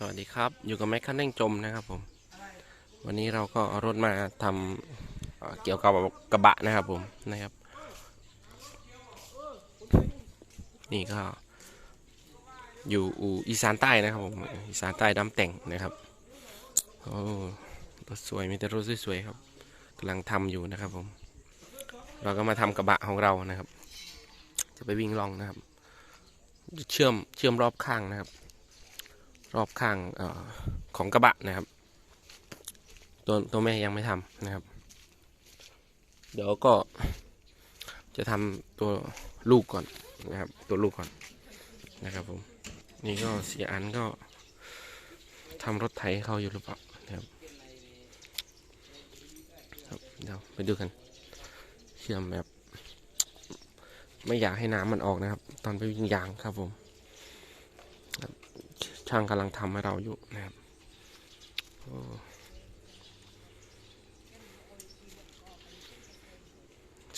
สวัสดีครับ อยู่กับแม็กคันเร่งจมนะครับผม วันนี้เราก็เอารถมาทำเอ่อเกี่ยวกับกระบะนะครับผมนะครับ นี่ก็ อยู่อูอีสานใต้นะครับผมอีสานใต้ดำแต่งนะครับโอ้รถสวยมีแต่รถสวยๆครับกำลังทำอยู่นะครับผม เราก็มาทำกระบะของเรานะครับ จะไปวิ่งลองนะครับ เชื่อมเชื่อมรอบข้างนะครับ รอบข้างออของกระบะนะครับ ตัวตัวแม่ยังไม่ทำนะครับ เดี๋ยวก็จะทำตัวลูกก่อนนะครับ ตัวลูกก่อนนะครับผม นี่ก็เสียอันก็ทำรถไถให้เขาอยู่หรือเปล่านะครับครับเดี๋ยวไปดูกันเชื่อมแบบ ไม่อยากให้น้ำมันออกนะครับ ตอนไปวิ่งยางครับผม ช่างกำลังทำให้เราอยู่นะครับ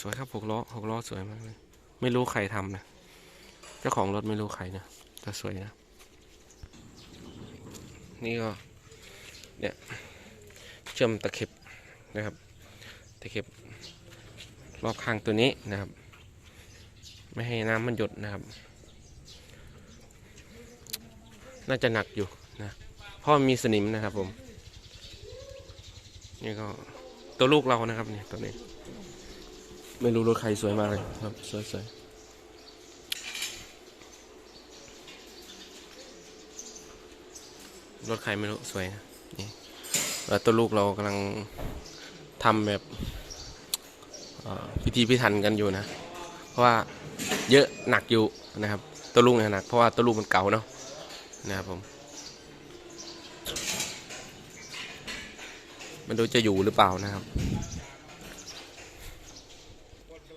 สวยครับหกล้อหกล้อสวยมากเลย ไม่รู้ใครทำนะ เจ้าของรถไม่รู้ใครนะแต่สวยนะ นี่ก็ เนี่ย เชื่อมตะเข็บนะครับ ตะเข็บ รอบข้างตัวนี้นะครับ ไม่ให้น้ำมันหยดนะครับ น่าจะหนักอยู่นะเพราะมีสนิมนะครับผม นี่ก็ตัวลูกเรานะครับเนี่ยตัวนี้ ไม่รู้รถใครสวยมากเลยครับ สวยสวยรถใครไม่รู้สวยนะนี่แล้วตัวลูกเรากำลังทำแบบพิธีพิถันกันอยู่นะ เพราะว่าเยอะหนักอยู่นะครับ ตัวลูกเนี่ยหนักเพราะว่าตัวลูกมันเก่าเนาะ นะครับผม มันดูจะอยู่หรือเปล่านะครับ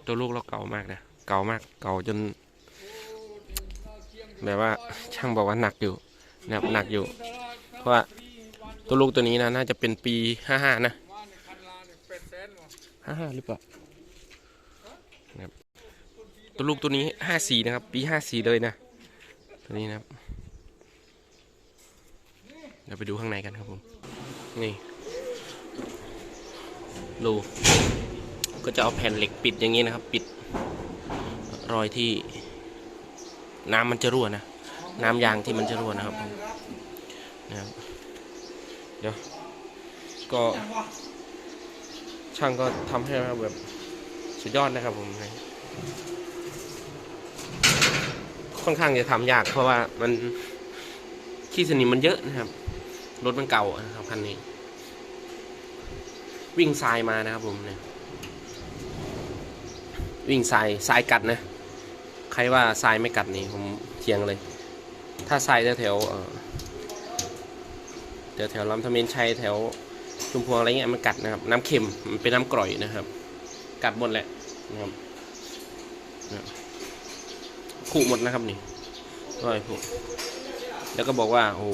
ตัวลูกเราเก่ามากนะ เก่ามาก เก่าจน แบบว่าช่างบอกว่าหนักอยู่นะครับหนักอยู่ เพราะว่าตัวลูกตัวนี้นะ น่าจะเป็นปีห้าห้านะห้าห้าหรือเปล่านะตัวลูกตัวนี้ห้าสี่นะครับ ปีห้าสี่เลยนะ ตัวนี้นะครับ เดี๋ยวไปดูข้างในกันครับผม นี่ดูก็จะเอาแผ่นเหล็กปิดอย่างนี้นะครับ ปิดรอยที่ น้ำมันจะรั่วนะ น้ำยางที่มันจะรั่วนะครับผมนะครับเดี๋ยว ก็ช่างก็ทำให้แบบสุดยอดนะครับผมค่อนข้างจะทำยากเพราะว่ามันขี้สนิมมันเยอะนะครับ รถมันเก่านะครับคันนี้ วิ่งทรายมานะครับผมเนี่ยวิ่งทรายทรายกัดนะ ใครว่าทรายไม่กัดนี่ผมเทียงเลย ถ้าทรายแถวแถวเอ่อแถวลำธเมนชัยแถวชุมพวงอะไรเงี้ยมันกัดนะครับ น้ำเค็มมันเป็นน้ำกร่อยนะครับ กัดหมดแหละนะครับขู่หมดนะครับนี่ร้อยผูแล้วก็บอกว่าโอ้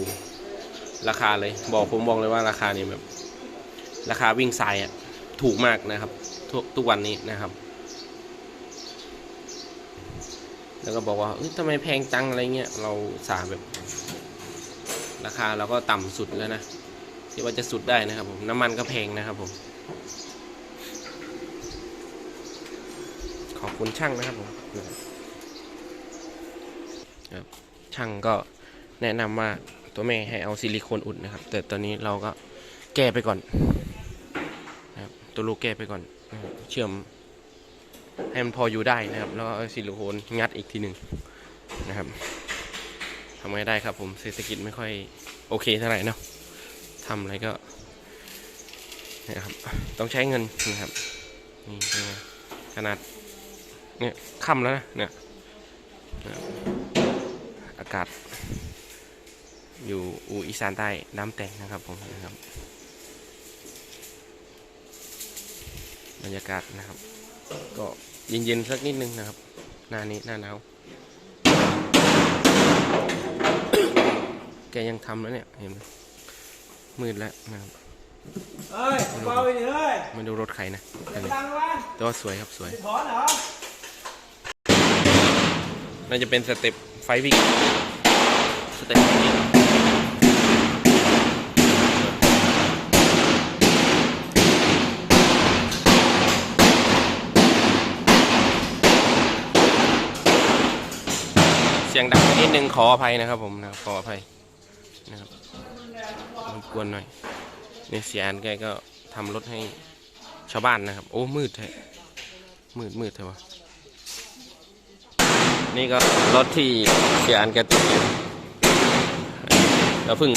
ราคาเลย บอกผมบอกเลยว่าราคานี่แบบ ราคาวิ่งทรายอะ ถูกมากนะครับ ทุกทุกวันนี้นะครับ แล้วก็บอกว่าเอ้ยทำไมแพงจังอะไรเงี้ยเราสาแบบ ราคาเราก็ต่ำสุดแล้วนะที่ว่าจะสุดได้นะครับผมน้ำมันก็แพงนะครับผมขอบคุณช่างนะครับผมครับช่างก็แนะนำว่า ตัวแม่ให้เอาซิลิโคนอุดนะครับ แต่ตอนนี้เราก็แก้ไปก่อนนะครับตัวลูกแก้ไปก่อนเชื่อมให้มันพออยู่ได้นะครับ แล้วเอาซิลิโคนงัดอีกทีหนึ่งนะครับทำไงได้ครับผมเศรษฐกิจไม่ค่อยโอเคเท่าไหร่เนาะทำอะไรก็นะครับต้องใช้เงินนะครับนี่ขนาดเนี่ยค่ำแล้วนะเนี่ยอากาศ อยู่อูอีสานใต้น้ำแต่งนะครับผมนะครับ บรรยากาศนะครับ ก็เย็นๆสักนิดนึงนะครับ หน้านี้หน้าหนาวแกยังทำแล้วเนี่ยเห็นไหมมืดแล้วนะครับเฮ้ยเบาไปดิเฮ้ยมาดูรถใครนะคันนี้ตังค์วะแต่ว่าสวยครับสวย ถอนเหรอน่าจะเป็นสเต็ปไฟวิ่งสเต็ปไฟวิ่ง สียงดังนิดนึงขออภัยนะครับ ผมนะขออภัยนะครับรบกวนหน่อยเนี่ยเสียอันแกก็ทำรถให้ชาวบ้านนะครับ โอ้มืดแท้มืดมืดเถอะวะนี่ก็รถที่เสียอันแกติดอยู่แล้วเพิ่ง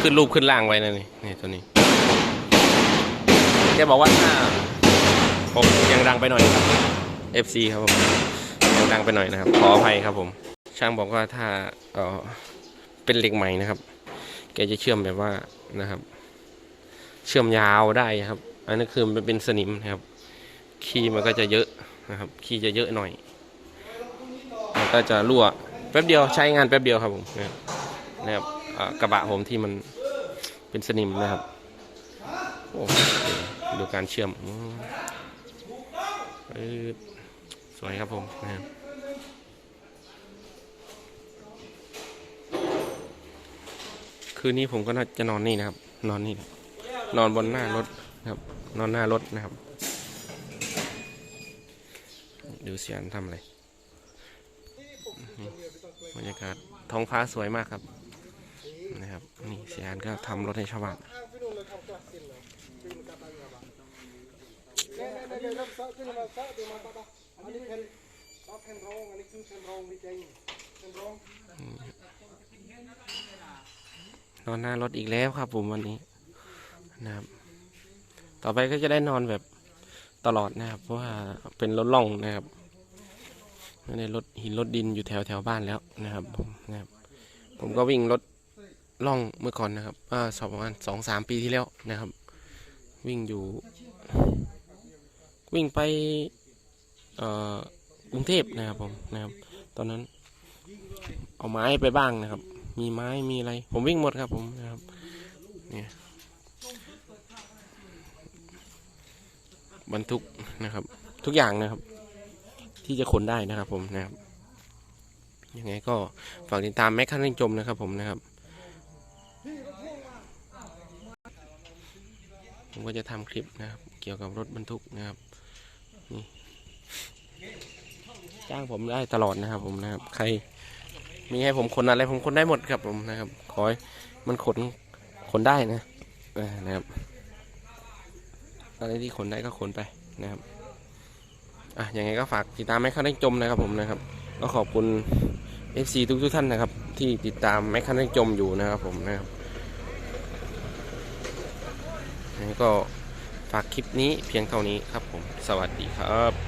ขึ้นรูปขึ้นล่างไว้นะนี่นี่ตัวนี้แกบอกว่าถ้าผมยังดังไปหน่อยครับ FC ครับผม ดังไปหน่อยนะครับ ขออภัยครับผม ช่างบอกว่าถ้าเออเป็นเหล็กใหม่นะครับ แกจะเชื่อมแบบว่านะครับ เชื่อมยาวได้ครับ อันนี้นคือมันเป็นสนิมนะครับคีย์มันก็จะเยอะนะครับคีย์จะเยอะหน่อย มันก็จะรั่วแป๊บเดียวใช้งานแป๊บเดียวครับผมนะครับกระบะผมที่มันเป็นสนิมนะครับโอ้ดูการเชื่อมอ สวยครับผมนะครับคืนนี้ผมก็น่าจะนอนนี่นะครับ นอนนี่ นอนบนหน้ารถนะครับ นอนหน้ารถนะครับ ดูเสียนทำอะไรบรรยากาศท้องฟ้าสวยมากครับ นะครับ นี่เสียนก็ทำรถให้ชาวบ้าน Nej, nej, nej, nej, de sa till och med sa det man bara, อันนี้เป็นเอาแผ่นรองอันนี้คือแผ่นรองมีเจงแผ่นรองนอนหน้ารถอีกแล้วครับ ผมวันนี้นะครับ ต่อไปก็จะได้นอนแบบตลอดนะครับ เพราะว่าเป็นรถล่องนะครับไม่ได้รถหินรถดินอยู่แถวแถวบ้านแล้วนะครับ ผมนะครับ ผมก็วิ่งรถล่องเมื่อก่อนนะครับอ่าสองประมาณสองสามปีที่แล้วนะครับ วิ่งอยู่ วิ่งไปอ่อกรุงเทพนะครับผมนะครับ ตอนนั้น เอาไม้ไปบ้างนะครับ มีไม้มีอะไร ผมวิ่งหมดครับผมนะครับเนี่ยบรรทุกนะครับ ทุกอย่างนะครับ ที่จะขนได้นะครับ ผมนะครับยังไงก็ฝากติดตามแม็กคันเร่งจมนะครับ ผมนะครับผมก็จะทำคลิปนะครับ เกี่ยวกับรถบรรทุกนะครับ จ้างผมได้ตลอดนะครับ ผมนะครับ ใคร มีให้ผมขนอะไร ผมขนได้หมดครับผมนะครับ ขอให้มันขนขนได้นะนะครับอะไรที่ขนได้ก็ขนไปนะครับอะยังไงก็ฝากติดตามแม็กคันเร่งจมนะครับ ผมนะครับ ก็ขอบคุณ FC ทุกทุกท่านนะครับ ที่ติดตามแม็กคันเร่งจมอยู่นะครับ ผมนะครับก็ ฝากคลิปนี้เพียงเท่านี้ครับผม สวัสดีครับ